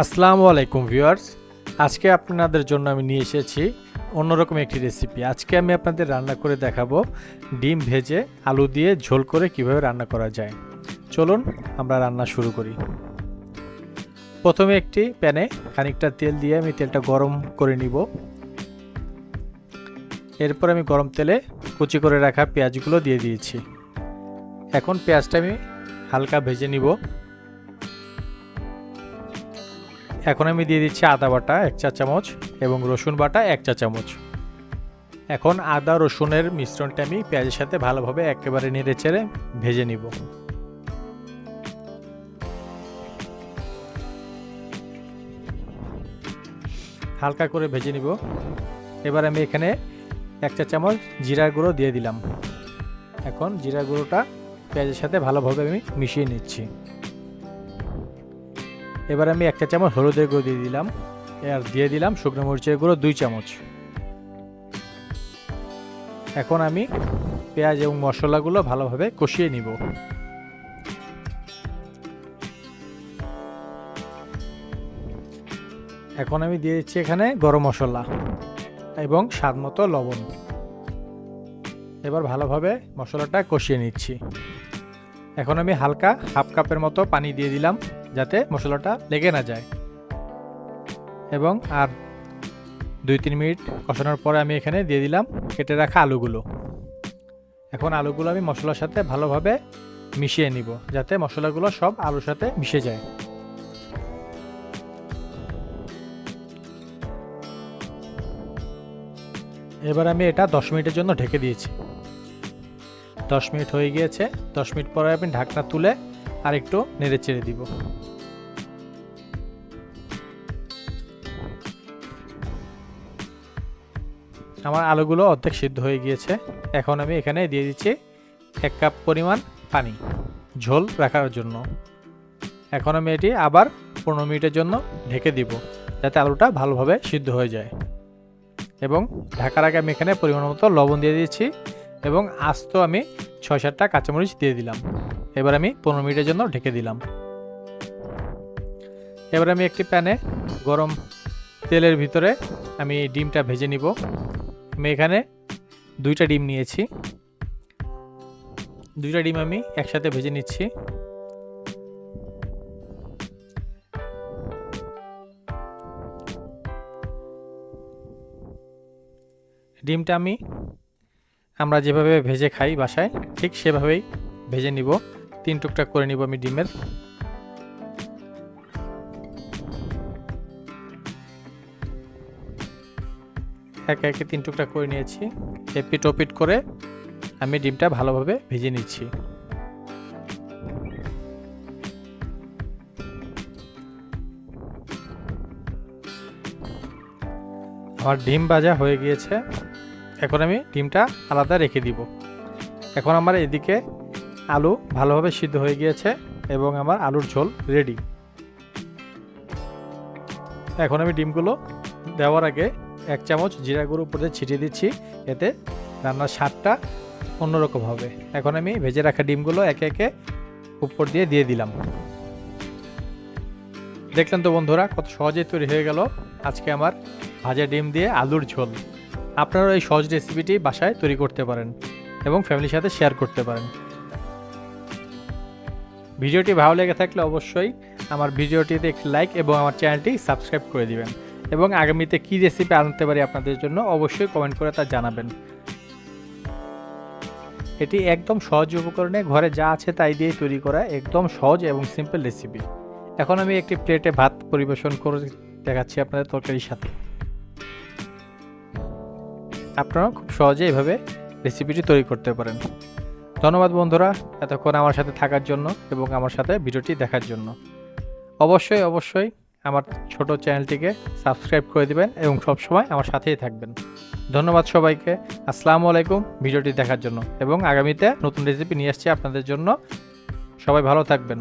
আসসালামু আলাইকুম ভিউয়ার্স। আজকে আপনাদের জন্য আমি নিয়ে এসেছি অন্যরকম একটি রেসিপি। আজকে আমি আপনাদের রান্না করে দেখাবো ডিম ভেজে আলু দিয়ে ঝোল করে কীভাবে রান্না করা যায়। চলুন আমরা রান্না শুরু করি। প্রথমে একটি প্যানে খানিকটা তেল দিয়ে আমি তেলটা গরম করে নিব। এরপর আমি গরম তেলে কুচি করে রাখা পেঁয়াজগুলো দিয়ে দিয়েছি। এখন পেঁয়াজটা আমি হালকা ভেজে নিব। এখন আমি দিয়ে দিচ্ছি আদা বাটা, এক চা চামচ, এবং রসুন বাটা, এক চা চামচ। এখন আদা রসুনের মিশ্রণটা আমি পেঁয়াজের সাথে ভালোভাবে একেবারে নেড়ে চেড়ে ভেজে নিব। হালকা করে ভেজে নিব। এবার আমি এখানে এক চা চামচ জিরা গুঁড়ো দিয়ে দিলাম। এখন জিরা গুঁড়োটা পেঁয়াজের সাথে ভালোভাবে আমি মিশিয়ে নিচ্ছি। এবার আমি একটা চামচ হলুদের গুঁড়ো দিয়ে দিলাম। আর দিয়ে দিলাম শুকনো মরিচের গুঁড়ো দুই চামচ। এখন আমি পেঁয়াজ এবং মশলাগুলো ভালোভাবে কষিয়ে নিব। এখন আমি দিয়ে দিচ্ছি এখানে গরম মশলা এবং স্বাদ মতো লবণ। এবার ভালোভাবে মশলাটা কষিয়ে নিচ্ছি। এখন আমি হালকা হাফ কাপের মতো পানি দিয়ে দিলাম যাতে মশলাটা লেগে না যায়। এবং আর দুই তিন মিনিট কষানোর পরে আমি এখানে দিয়ে দিলাম কেটে রাখা আলুগুলো। এখন আলুগুলো আমি মশলার সাথে ভালোভাবে মিশিয়ে নিব যাতে মশলাগুলো সব আলুর সাথে মিশে যায়। এবার আমি এটা দশ মিনিটের জন্য ঢেকে দিয়েছি। দশ মিনিট হয়ে গিয়েছে। দশ মিনিট পরে আমি ঢাকনা তুলে আর একটু নেড়ে চেড়ে দিব। আমার আলুগুলো অর্ধেক সিদ্ধ হয়ে গিয়েছে। এখন আমি এখানে দিয়ে দিচ্ছি এক কাপ পরিমাণ পানি, ঝোল রাখার জন্য। এখন আমি এটি আবার পনেরো মিনিটের জন্য ঢেকে দিব, যাতে আলুটা ভালোভাবে সিদ্ধ হয়ে যায়। এবং ঢাকার আগে আমি এখানে পরিমাণ মতো লবণ দিয়ে দিয়েছি। এবং আস্ত আমি ছয় সাতটা কাঁচামরিচ দিয়ে দিলাম। এবার আমি পনেরো মিনিটের জন্য ঢেকে দিলাম। এবার আমি একটি প্যানে গরম তেলের ভিতরে আমি ডিমটা ভেজে নিব। আমি এখানে দুইটা ডিম নিয়েছি। দুইটা ডিম আমি একসাথে ভেজে নিচ্ছি। ডিমটা আমি আমরা যেভাবে ভেজে খাই বাসায়, ঠিক সেভাবেই ভেজে নিব। তিন টুকটাক করে নিব আমি ডিমের। একে একে তিন টুকটা করে নিয়েছি। এপিট ওপিট করে আমি ডিমটা ভালোভাবে ভেজে নিচ্ছি। আমার ডিম ভাজা হয়ে গিয়েছে। এখন আমি ডিমটা আলাদা রেখে দিব। এখন আমার এদিকে আলু ভালোভাবে সিদ্ধ হয়ে গিয়েছে এবং আমার আলুর ঝোল রেডি এখন আমি ডিমগুলো দেওয়ার আগে এক চামচ জিরা গুঁড়ো উপরে ছিটিয়ে দিচ্ছি, এতে রান্নার স্বাদটা অন্যরকম হবে। এখন আমি ভেজে রাখা ডিমগুলো একে একে উপর দিয়ে দিয়ে দিলাম। দেখলেন তো বন্ধুরা, কত সহজেই তৈরি হয়ে গেল আজকে আমার ভাজা ডিম দিয়ে আলুর ঝোল। আপনারাও এই সহজ রেসিপিটি বাসায় তৈরি করতে পারেন এবং ফ্যামিলির সাথে শেয়ার করতে পারেন। ভিডিওটি ভালো লেগে থাকলে অবশ্যই আমার ভিডিওটিতে একটি লাইক এবং আমার চ্যানেলটি সাবস্ক্রাইব করে দিবেন এবং আগামীতে কী রেসিপি আনতে পারি আপনাদের জন্য অবশ্যই কমেন্ট করে তা জানাবেন। এটি একদম সহজ উপকরণে ঘরে যা আছে তাই দিয়ে তৈরি করা একদম সহজ এবং সিম্পল রেসিপি এখন আমি একটি প্লেটে ভাত পরিবেশন করে দেখাচ্ছি আপনাদের তরকারির সাথে। আপনারা খুব সহজে এভাবে রেসিপিটি তৈরি করতে পারেন। ধন্যবাদ বন্ধুরা এতক্ষণ আমার সাথে থাকার জন্য এবং আমার সাথে ভিডিওটি দেখার জন্য। অবশ্যই অবশ্যই আমার ছোট চ্যানেলটিকে সাবস্ক্রাইব করে দেবেন এবং সবসময় আমার সাথেই থাকবেন। ধন্যবাদ সবাইকে। আসসালামু আলাইকুম ভিডিওটি দেখার জন্য এবং আগামীতে নতুন রেসিপি নিয়ে আসছি আপনাদের জন্য। সবাই ভালো থাকবেন।